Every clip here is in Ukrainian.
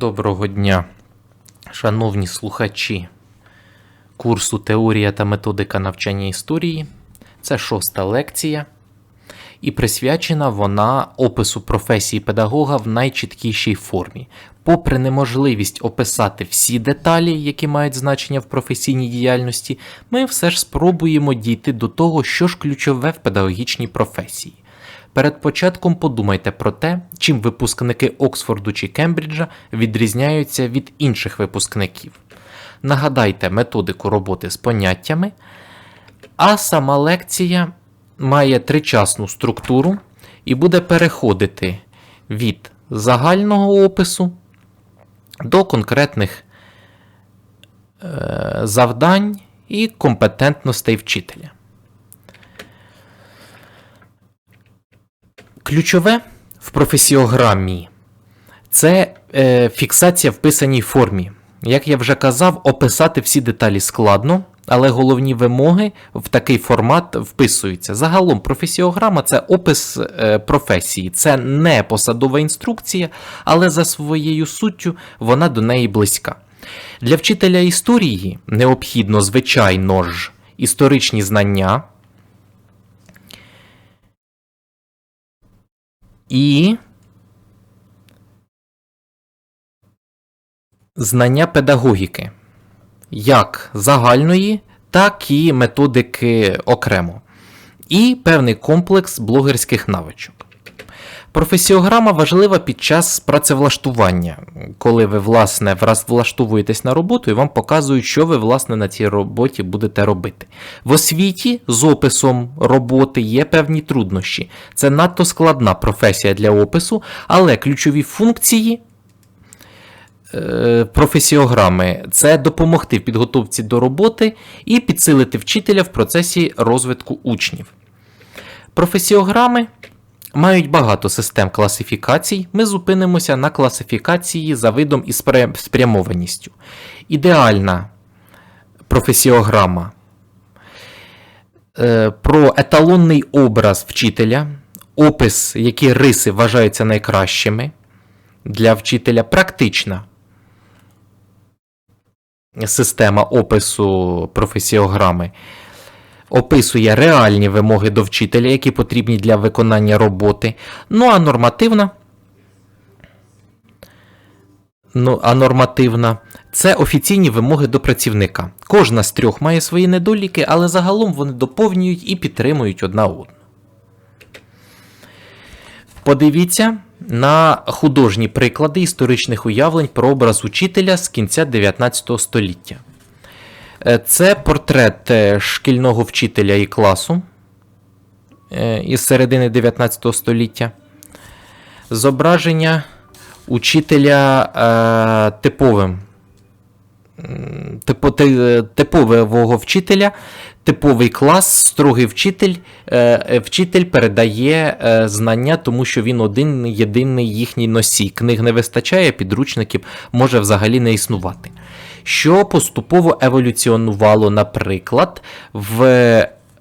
Доброго дня, шановні слухачі курсу Теорія та методика навчання історії. Це шоста лекція, і присвячена вона опису професії педагога в найчіткішій формі. Попри неможливість описати всі деталі, які мають значення в професійній діяльності, ми все ж спробуємо дійти до того, що ж ключове в педагогічній професії. Перед початком подумайте про те, чим випускники Оксфорду чи Кембриджа відрізняються від інших випускників. Нагадайте методику роботи з поняттями, а сама лекція має тричасну структуру і буде переходити від загального опису до конкретних е, завдань і компетентностей вчителя. Ключове в професіограмі це е, фіксація в писаній формі. Як я вже казав, описати всі деталі складно, але головні вимоги в такий формат вписуються. Загалом, професіограма це опис е, професії, це не посадова інструкція, але за своєю суттю вона до неї близька. Для вчителя історії необхідно, звичайно ж, історичні знання. І знання педагогіки, як загальної, так і методики окремо, і певний комплекс блогерських навичок. Професіограма важлива під час працевлаштування, коли ви, власне, влаштовуєтесь на роботу і вам показують, що ви, власне, на цій роботі будете робити. В освіті з описом роботи є певні труднощі. Це надто складна професія для опису, але ключові функції. е, Професіограми це допомогти в підготовці до роботи і підсилити вчителя в процесі розвитку учнів. Професіограми мають багато систем класифікацій. Ми зупинимося на класифікації за видом і спрямованістю. Ідеальна професіограма е, про еталонний образ вчителя, опис, які риси вважаються найкращими для вчителя, практична система опису професіограми описує реальні вимоги до вчителя, які потрібні для виконання роботи. Ну а нормативна. Ну, а нормативна це офіційні вимоги до працівника. Кожна з трьох має свої недоліки, але загалом вони доповнюють і підтримують одна одну. Подивіться на художні приклади історичних уявлень про образ учителя з кінця 19 століття. Е, Це портрет е, шкільного вчителя і класу е, із середини 19 століття. Зображення учителя типовим. Типу, типового вчителя, типовий клас, строгий вчитель. Вчитель передає знання, тому що він один єдиний їхній носій. Книг не вистачає, підручників може взагалі не існувати. Що поступово еволюціонувало, наприклад, в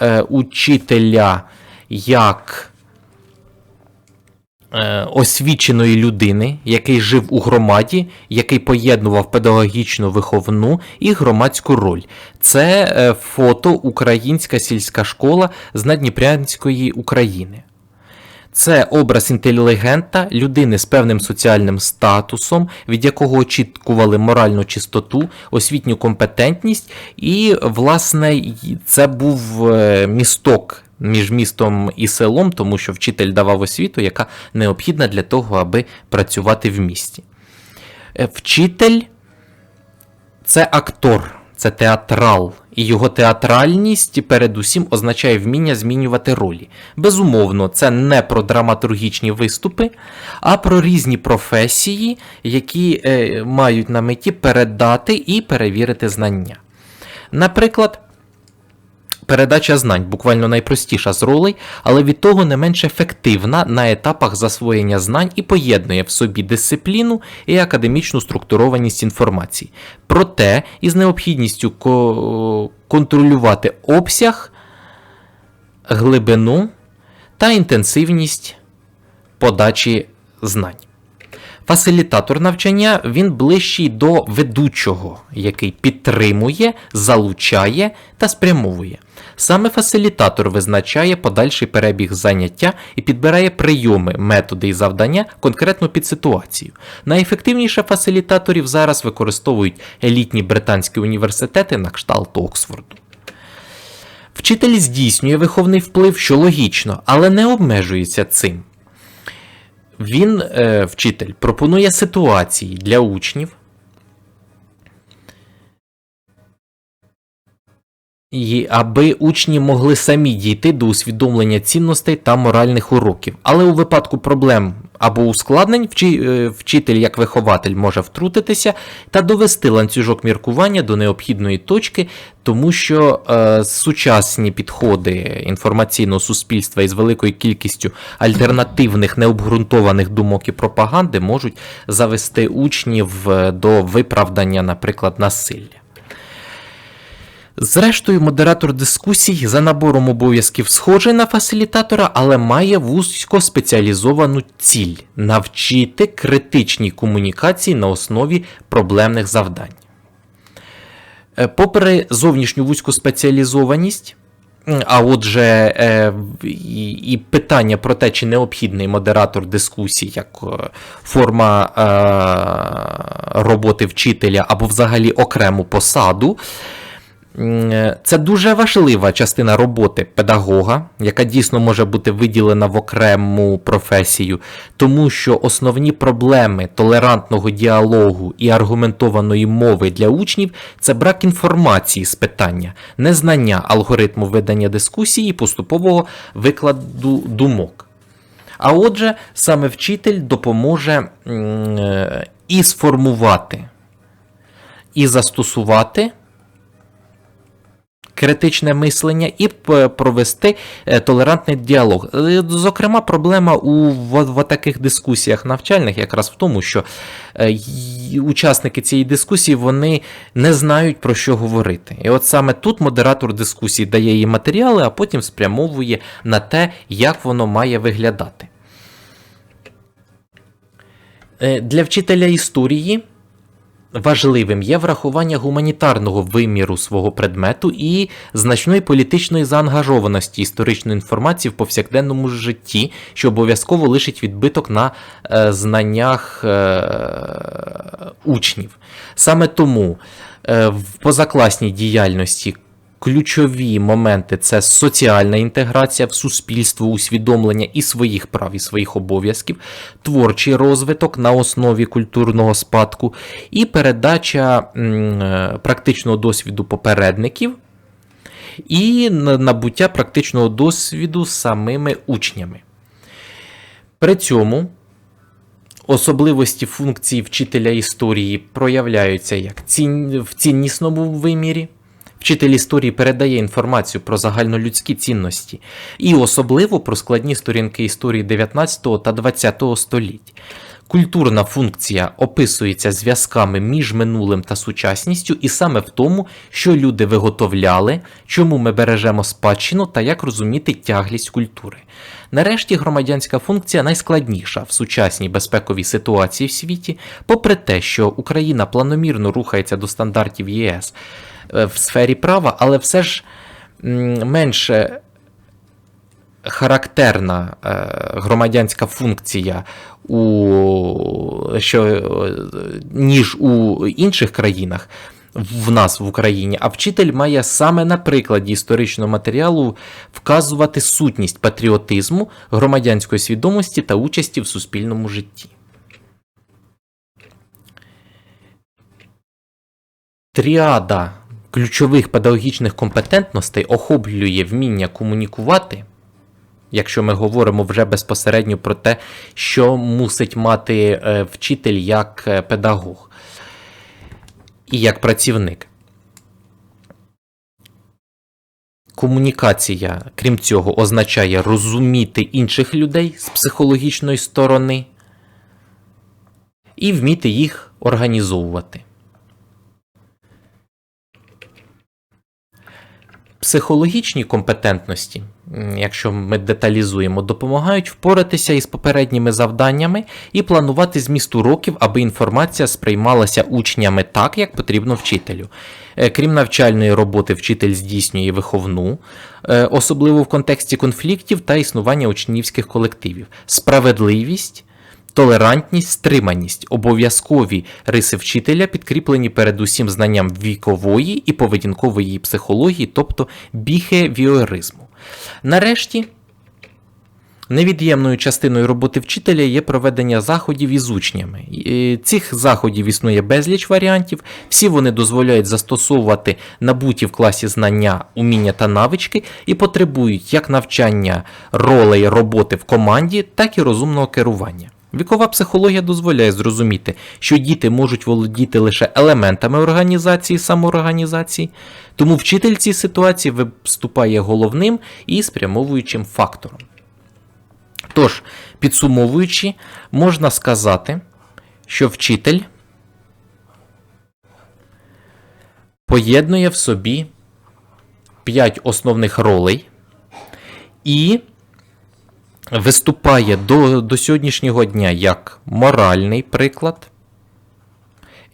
е, учителя як е, освіченої людини, який жив у громаді, який поєднував педагогічну виховну і громадську роль. Це е, фото Українська сільська школа з Надніпрянської України. Це образ інтелігента, людини з певним соціальним статусом, від якого очікували моральну чистоту, освітню компетентність, і, власне, це був е, місток між містом і селом, тому що вчитель давав освіту, яка необхідна для того, аби працювати в місті. Е, Вчитель це актор, це театрал, і його театральність передусім означає вміння змінювати ролі. Безумовно, це не про драматургічні виступи, а про різні професії, які е, мають на меті передати і перевірити знання. Наприклад, Передача знань буквально найпростіша з ролей, але від того не менш ефективна на етапах засвоєння знань і поєднує в собі дисципліну і академічну структурованість інформації. Проте із необхідністю ко- контролювати обсяг, глибину та інтенсивність подачі знань. Фасилітатор навчання він ближчий до ведучого, який підтримує, залучає та спрямовує. Саме фасилітатор визначає подальший перебіг заняття і підбирає прийоми, методи і завдання конкретно під ситуацію. Найефективніше фасилітаторів зараз використовують елітні британські університети на кшталт Оксфорду. Вчитель здійснює виховний вплив, що логічно, але не обмежується цим. Він, е, вчитель, пропонує ситуації для учнів, аби учні могли самі дійти до усвідомлення цінностей та моральних уроків. Але у випадку проблем або ускладнень е, вчитель як вихователь може втрутитися та довести ланцюжок міркування до необхідної точки, тому що е, сучасні підходи інформаційного суспільства із великою кількістю альтернативних необґрунтованих думок і пропаганди можуть завести учнів е, до виправдання, наприклад, насилля. Зрештою, модератор дискусій за набором обов'язків схожий на фасилітатора, але має вузькоспеціалізовану ціль навчити критичній комунікації на основі проблемних завдань. Е, Попри зовнішню вузькоспеціалізованість, м, а отже, е, і, питання про те, чи необхідний модератор дискусій як е, форма роботи вчителя або взагалі окрему посаду. Е, Це дуже важлива частина роботи педагога, яка дійсно може бути виділена в окрему професію, тому що основні проблеми толерантного діалогу і аргументованої мови для учнів це брак інформації з питання, незнання алгоритму ведення дискусії і поступового викладу думок. А отже, саме вчитель допоможе е, і сформувати, і застосувати критичне мислення і провести е, толерантний діалог. Е, Зокрема, проблема у в, в таких дискусіях навчальних якраз в тому, що е, учасники цієї дискусії вони не знають про що говорити. І от саме тут модератор дискусії дає їй матеріали, а потім спрямовує на те, як воно має виглядати. Е, Для вчителя історії важливим є врахування гуманітарного виміру свого предмету і значної політичної заангажованості історичної інформації в повсякденному житті, що обов'язково лишить відбиток на е, знаннях е, учнів. Саме тому е, в позакласній діяльності Ключові моменти це соціальна інтеграція в суспільство, усвідомлення і своїх прав, і своїх обов'язків, творчий розвиток на основі культурного спадку, і передача е, практичного досвіду попередників, і набуття практичного досвіду самими учнями. При цьому особливості функції вчителя історії проявляються як в ціннісному вимірі. Вчитель історії передає інформацію про загальнолюдські цінності і особливо про складні сторінки історії 19 та 20 століть. Культурна функція описується зв'язками між минулим та сучасністю, і саме в тому, що люди виготовляли, чому ми бережемо спадщину та як розуміти тяглість культури. Нарешті громадянська функція найскладніша в сучасній безпековій ситуації в світі, попри те, що Україна планомірно рухається до стандартів ЄС в сфері права, але все ж менше характерна е, громадянська функція у, що, е, ніж у інших країнах. В нас в Україні, а вчитель має саме на прикладі історичного матеріалу вказувати сутність патріотизму, громадянської свідомості та участі в суспільному житті. Тріада ключових педагогічних компетентностей охоплює вміння комунікувати, якщо ми говоримо вже безпосередньо про те, що мусить мати е, вчитель як е, педагог і як працівник. Комунікація, крім цього, означає розуміти інших людей з психологічної сторони і вміти їх організовувати. Психологічні компетентності, якщо ми деталізуємо, допомагають впоратися із попередніми завданнями і планувати зміст уроків, аби інформація сприймалася учнями так, як потрібно вчителю. Е, Крім навчальної роботи, вчитель здійснює виховну, е, особливо в контексті конфліктів та існування учнівських колективів, справедливість. Толерантність, стриманість, обов'язкові риси вчителя підкріплені передусім знанням вікової і поведінкової психології, тобто біхевіоризму. Нарешті, невід'ємною частиною роботи вчителя є проведення заходів із учнями. Цих заходів існує безліч варіантів, всі вони дозволяють застосовувати набуті в класі знання, уміння та навички і потребують як навчання ролей роботи в команді, так і розумного керування. Вікова психологія дозволяє зрозуміти, що діти можуть володіти лише елементами організації самоорганізації, тому вчитель цій ситуації виступає головним і спрямовуючим фактором. Тож, підсумовуючи, можна сказати, що вчитель поєднує в собі 5 основних ролей і виступає до, до сьогоднішнього дня як моральний приклад.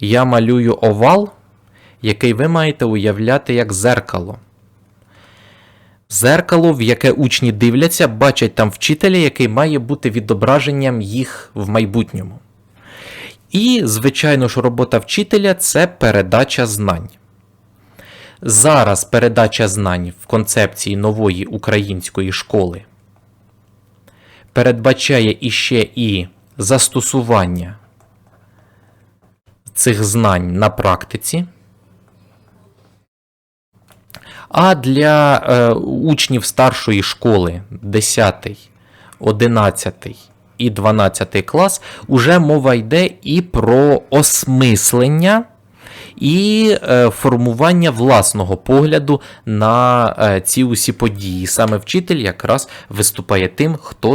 Я малюю овал, який ви маєте уявляти як зеркало. Зеркало, в яке учні дивляться, бачать там вчителя, який має бути відображенням їх в майбутньому. І, звичайно ж, робота вчителя це передача знань. Зараз передача знань в концепції нової української школи передбачає іще і застосування цих знань на практиці. А для е, учнів старшої школи 10, 11 і 12 клас уже мова йде і про осмислення і е, формування власного погляду на е, ці усі події. Саме вчитель якраз виступає тим, хто